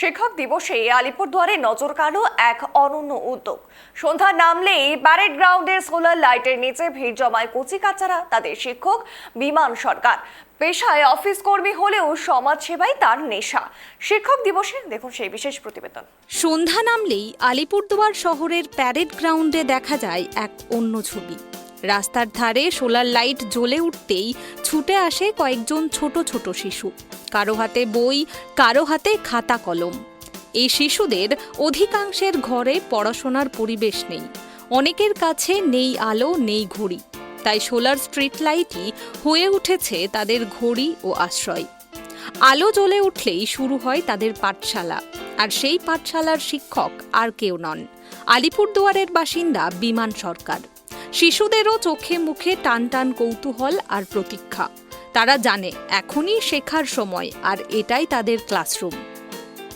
শিক্ষক দিবসে আলিপুরদুয়ারে নজর কাড়ল এক অনন্য উদ্যোগ। সন্ধ্যা নামলেই প্যারেড গ্রাউন্ডের সোলার লাইটের নিচে ভিড় জমায় কচি কাচারা, তাদের শিক্ষক, বিমান সরকার। পেশায় অফিস কর্মী হলেও সমাজ সেবাই তার নেশা। শিক্ষক দিবসে দেখুন সেই বিশেষ প্রতিবেদন। সন্ধ্যা নামলেই আলিপুরদুয়ার শহরের প্যারেড গ্রাউন্ডে দেখা যায় এক অন্য ছবি। রাস্তার ধারে সোলার লাইট জ্বলে উঠতেই ছুটে আসে কয়েকজন ছোট ছোট শিশু। কারও হাতে বই, কারও হাতে খাতা কলম। এই শিশুদের অধিকাংশের ঘরে পড়াশোনার পরিবেশ নেই। অনেকের কাছে নেই আলো, নেই ঘড়ি। তাই সোলার স্ট্রিট লাইটই হয়ে উঠেছে তাদের ঘড়ি ও আশ্রয়। আলো জ্বলে উঠলেই শুরু হয় তাদের পাঠশালা। আর সেই পাঠশালার শিক্ষক আর কেউ নন। আলিপুরদুয়ারের বাসিন্দা বিমান সরকার। শিশুদেরও চোখে মুখে টান টান কৌতূহল আর প্রতীক্ষা। তারা জানে এখনই শেখার সময় আর এটাই তাদের ক্লাসরুম।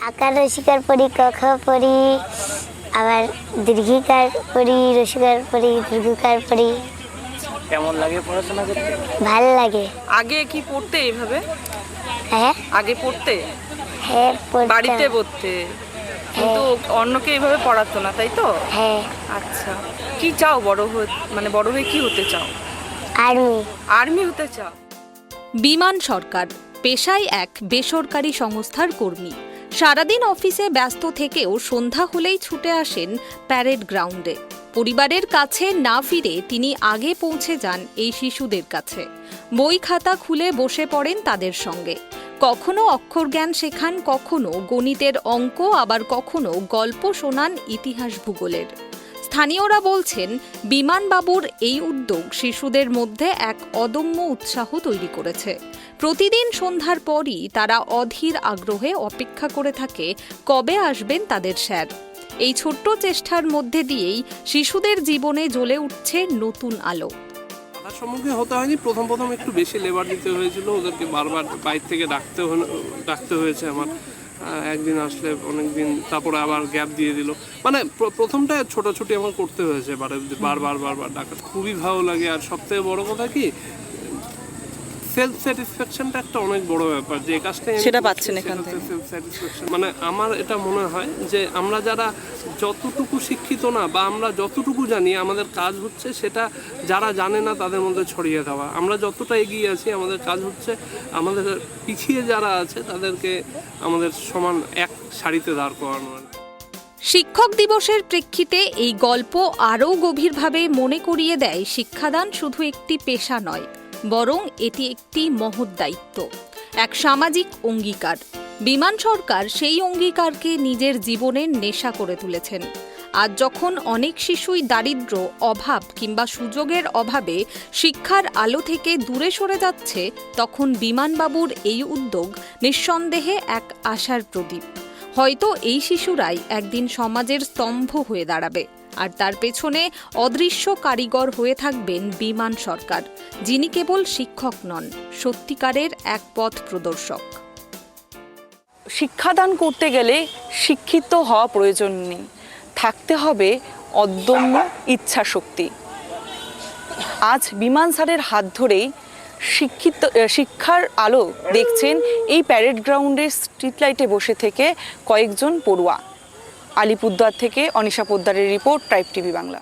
আকার রসিকার পড়ি কখ পড়ি আবার দীর্ঘিকার পড়ি রসিকার পড়ি দীর্ঘকার পড়ি কেমন লাগে পড়াশোনা করতে? ভালো লাগে। আগে কি পড়তে এইভাবে? হ্যাঁ? আগে পড়তে? হ্যাঁ বাড়িতে পড়তে? কিন্তু অন্যকে এইভাবে পড়াতো না তাই তো? হ্যাঁ। আচ্ছা। কি চাও বড় হয়ে মানে বড় হয়ে কি হতে চাও? আর্মি। আর্মি হতে চাও? বিমান সরকার পেশায় এক বেসরকারি সংস্থার কর্মী। সারাদিন অফিসে ব্যস্ত থেকেও সন্ধ্যা হলেই ছুটে আসেন প্যারেড গ্রাউন্ডে। পরিবারের কাছে না ফিরে তিনি আগে পৌঁছে যান এই শিশুদের কাছে। বই খাতা খুলে বসে পড়েন তাদের সঙ্গে। কখনো অক্ষর জ্ঞান শেখান, কখনো গণিতের অঙ্ক, আবার কখনো গল্প শোনান ইতিহাস ভূগোলের। স্থানীয়রা বলছেন, বিমানবাবুর এই উদ্যোগ শিশুদের মধ্যে এক অদম্য উৎসাহ তৈরি করেছে। প্রতিদিন সন্ধ্যার পরই তারা অধীর আগ্রহে অপেক্ষা করে থাকে, কবে আসবেন তাদের স্যার? এই ছোট্ট চেষ্টার মধ্যে দিয়েই শিশুদের জীবনে জ্বলে উঠছে নতুন আলো। সম্মুখীন হতে হয়নি। প্রথম প্রথম একটু বেশি লেবার দিতে হয়েছিল। ওদেরকে বারবার বাইরে থেকে ডাকতে ডাকতে হয়েছে আমার। একদিন আসলে অনেক দিন তারপরে আবার গ্যাপ দিয়ে দিল। মানে প্র- প্রথমটা ছোটাছুটি আমার করতে হয়েছে বারে বারবার বারবার ডাকা। খুবই ভালো লাগে। আর সবথেকে বড় কথা কি সেলফ স্যাটিসফ্যাকশনটা একটা অনেক বড় ব্যাপার যে কাজটা সেটা পাচ্ছেন এখান থেকে। মানে আমার এটা মনে হয় যে আমরা যারা যতটুকু শিক্ষিত না বা আমরা যতটুকু জানি আমাদের কাজ হচ্ছে সেটা যারা জানে না তাদের মধ্যে ছড়িয়ে দেওয়া। আমরা যতটা এগিয়ে আছি আমাদের কাজ হচ্ছে আমাদের পিছিয়ে যারা আছে তাদেরকে আমাদের সমান এক সারিতে দাঁড় করানো। শিক্ষক দিবসের প্রেক্ষিতে এই গল্প আরও গভীরভাবে মনে করিয়ে দেয় শিক্ষাদান শুধু একটি পেশা নয় বরং এটি একটি মহৎ দায়িত্ব, এক সামাজিক অঙ্গীকার। বিমান সরকার সেই অঙ্গীকারকে নিজের জীবনের নেশা করে তুলেছেন। আজ যখন অনেক শিশুই দারিদ্র্য অভাব কিংবা সুযোগের অভাবে শিক্ষার আলো থেকে দূরে সরে যাচ্ছে, তখন বিমানবাবুর এই উদ্যোগ নিঃসন্দেহে এক আশার প্রদীপ। হয়তো এই শিশুরাই একদিন সমাজের স্তম্ভ হয়ে দাঁড়াবে। আর তার পেছনে অদৃশ্য কারিগর হয়ে থাকবেন বিমান সরকার, যিনি কেবল শিক্ষক নন, সত্যিকারের এক পথ প্রদর্শক। শিক্ষাদান করতে গেলে শিক্ষিত হওয়া প্রয়োজন নেই। থাকতে হবে অদম্য ইচ্ছা শক্তি আজ বিমান স্যারের হাত ধরেই শিক্ষিত শিক্ষার আলো দেখছেন এই প্যারেড গ্রাউন্ডের স্ট্রিট লাইটে বসে থেকে কয়েকজন পড়ুয়া। আলিপুরদুয়ার থেকে অনিশা পোদ্দারের রিপোর্ট টাইপ টিভি বাংলা।